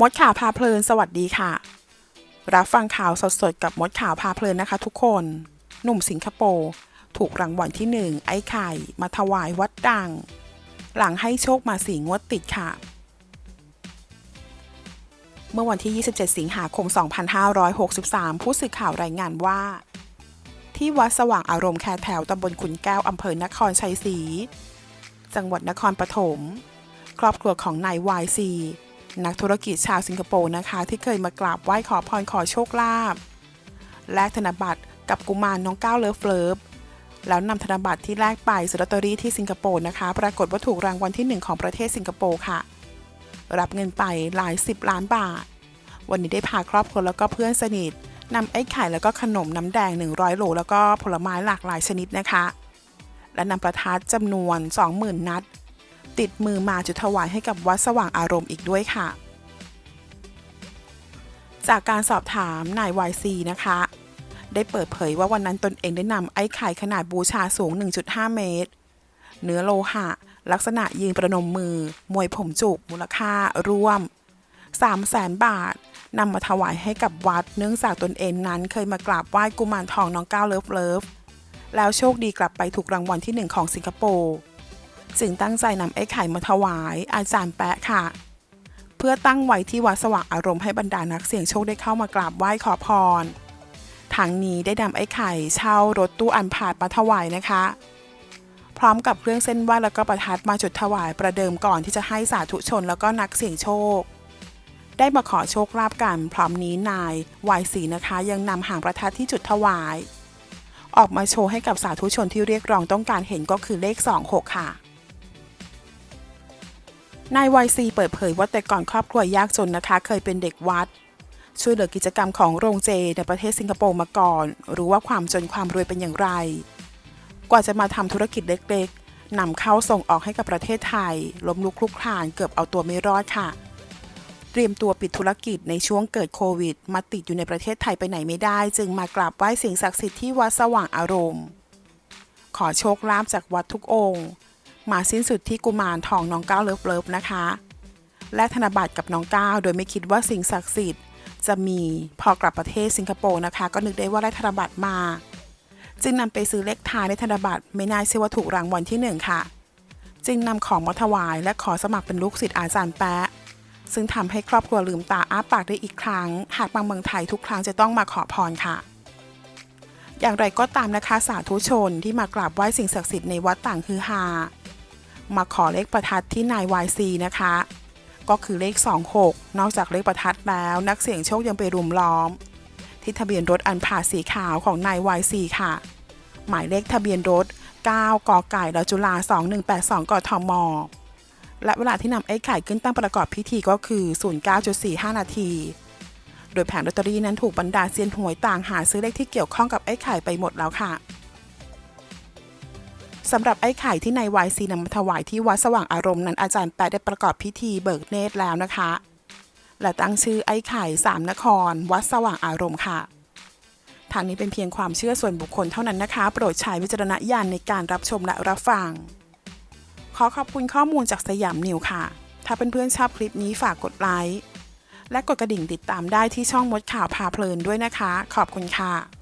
มดข่าวพาเพลินสวัสดีค่ะ รับฟังข่าวสดๆกับมดข่าวพาเพลินนะคะทุกคน หนุ่มสิงคโปร์ถูกรางวัลที่หนึ่งไอ้ไข่ มาถวายวัดดัง หลังให้โชคมาสีงวดติดค่ะ เมื่อวันที่ 27 สิงหาคม 2563 ผู้สื่อข่าวรายงานว่า ที่วัดสว่างอารมณ์แคแถวตำบลขุนแก้วอำเภอนครชัยศรี จังหวัดนครปฐม ครอบครัวของนายวายซี นักธุรกิจชาวสิงคโปร์นะคะ ที่เคยมากราบไหว้ขอพรขอโชคลาภแลกธนบัตรกับกุมารน้องก้าวเลิฟเลิฟแล้วนำธนบัตรที่แลกไปซื้อลอตเตอรี่ที่สิงคโปร์นะคะ ปรากฏว่าถูกรางวัลที่หนึ่งของประเทศสิงคโปร์ค่ะ รับเงินไปหลายสิบล้านบาท วันนี้ได้พาครอบครัวแล้วก็เพื่อนสนิทนำไอ้ไข่แล้วก็ขนมน้ำแดง 100 โหลแล้วก็ผลไม้หลากหลายชนิดนะคะ และนำประทัดจำนวน 20,000 นัด ติดมือมาจุดถวายให้กับวัดสว่างอารมณ์อีกด้วยค่ะ จากการสอบถามนายวายซีนะคะ ได้เปิดเผยว่าวันนั้นตนเองได้นำไอ้ไข่ขนาดบูชาสูง 1.5 เมตร เนื้อโลหะ ลักษณะยืนประนมมือ มวยผมจุก มูลค่ารวม 3 0 0แสนบาทนำมาถวายให้กับวัด เนื่องจากตนเองนั้นเคยมากราบไหว้กุมารทองน้องก้าวเลิฟเลิฟแล้วโชคดีกลับไปถูกรางวัลที่หนึ่งของสิงคโปร์ จึงตั้งใจนำไอ้ไข่มาถวายอาจารย์แปะค่ะ เพื่อตั้งไว้ที่วัดสว่างอารมณ์ให้บรรดานักเสี่ยงโชคได้เข้ามากราบไหว้ขอพรทางนี้ได้นำไอ้ไข่เช่ารถตู้อันผาดมาถวายนะคะ พร้อมกับเครื่องเส้นไหว้แล้วก็ประทัดมาจุดถวายประเดิมก่อนที่จะให้สาธุชนแล้วก็นักเสี่ยงโชค ได้มาขอโชคลาภกันพร้อมนี้นายวายสีนะคะ ยังนำหางประทัดที่จุดถวายออกมาโชว์ให้กับสาธุชนที่เรียกร้องต้องการเห็นก็คือเลข 26 ค่ะ นายวายซีเปิดเผยว่าแต่ก่อนครอบครัวยากจนนะคะ เคยเป็นเด็กวัด ช่วยเหลือกิจกรรมของโรงเจในประเทศสิงคโปร์มาก่อน รู้ว่าความจนความรวยเป็นอย่างไร กว่าจะมาทำธุรกิจเล็กๆนำเข้าส่งออกให้กับประเทศไทย ล้มลุกคลุกคลานเกือบเอาตัวไม่รอดค่ะ เตรียมตัวปิดธุรกิจในช่วงเกิดโควิด มาติดอยู่ในประเทศไทยไปไหนไม่ได้ จึงมากราบไหว้สิ่งศักดิ์สิทธิ์ที่วัดสว่างอารมณ์ ขอโชคลาภจากวัดทุกองค์ มาสิ้นสุดที่กุมารทองน้องก้าวเลิฟเลิฟนะคะ และธนบัตรกับน้องก้าวโดยไม่คิดว่าสิ่งศักดิ์สิทธิ์ จะมีพอกลับประเทศสิงคโปร์นะคะ ก็นึกได้ว่าได้ธนบัตรมา จึงนำไปซื้อเลขท้ายในธนบัตรไม่น่าเชื่อว่าถูกรางวัลที่หนึ่งค่ะ จึงนำของมาถวายและขอสมัครเป็นลูกศิษย์อาจารย์แปะซึ่งทำให้ครอบครัวลืมตาอ้าปากได้อีกครั้ง หากมาเมืองไทยทุกครั้งจะต้องมาขอพรค่ะ อย่างไรก็ตามนะคะสาธุชนที่มากราบไหว้สิ่งศักดิ์สิทธิ์ในวัดต่างคือฮา มาขอเลขประทัดที่นายวายซีนะคะ ก็คือเลข 26 นอกจากเลขประทัดแล้วนักเสี่ยงโชคยังไปรุมล้อม ที่ทะเบียนรถอันผ่าสีขาวของนายวายซีค่ะ หมายเลขทะเบียนรถ 9 กไก่ดจุฬา2182 กทม และเวลาที่นำไอ้ไข่ขึ้นตั้งประกอบพิธีก็คือ 09.45 นาทีโดยแผงลอตเตอรี่นั้นถูกบรรดาเซียนหวยต่างหาซื้อเลขที่เกี่ยวข้องกับไอ้ไข่ไปหมดแล้วค่ะ สำหรับไอ้ไข่ที่นายวายซีนำมาถวายที่วัดสว่างอารมณ์นั้นอาจารย์แปะได้ประกอบพิธีเบิกเนตรแล้วนะคะ และตั้งชื่อไอ้ไข่สามนคร วัดสว่างอารมณ์ค่ะทางนี้เป็นเพียงความเชื่อส่วนบุคคลเท่านั้นนะคะ โปรดใช้วิจารณญาณในการรับชมและรับฟัง ขอขอบคุณข้อมูลจากสยามนิวค่ะ ถ้าเพื่อนๆชอบคลิปนี้ฝากกดไลค์และกดกระดิ่งติดตามได้ที่ช่องมดข่าวพาเพลินด้วยนะคะ ขอบคุณค่ะ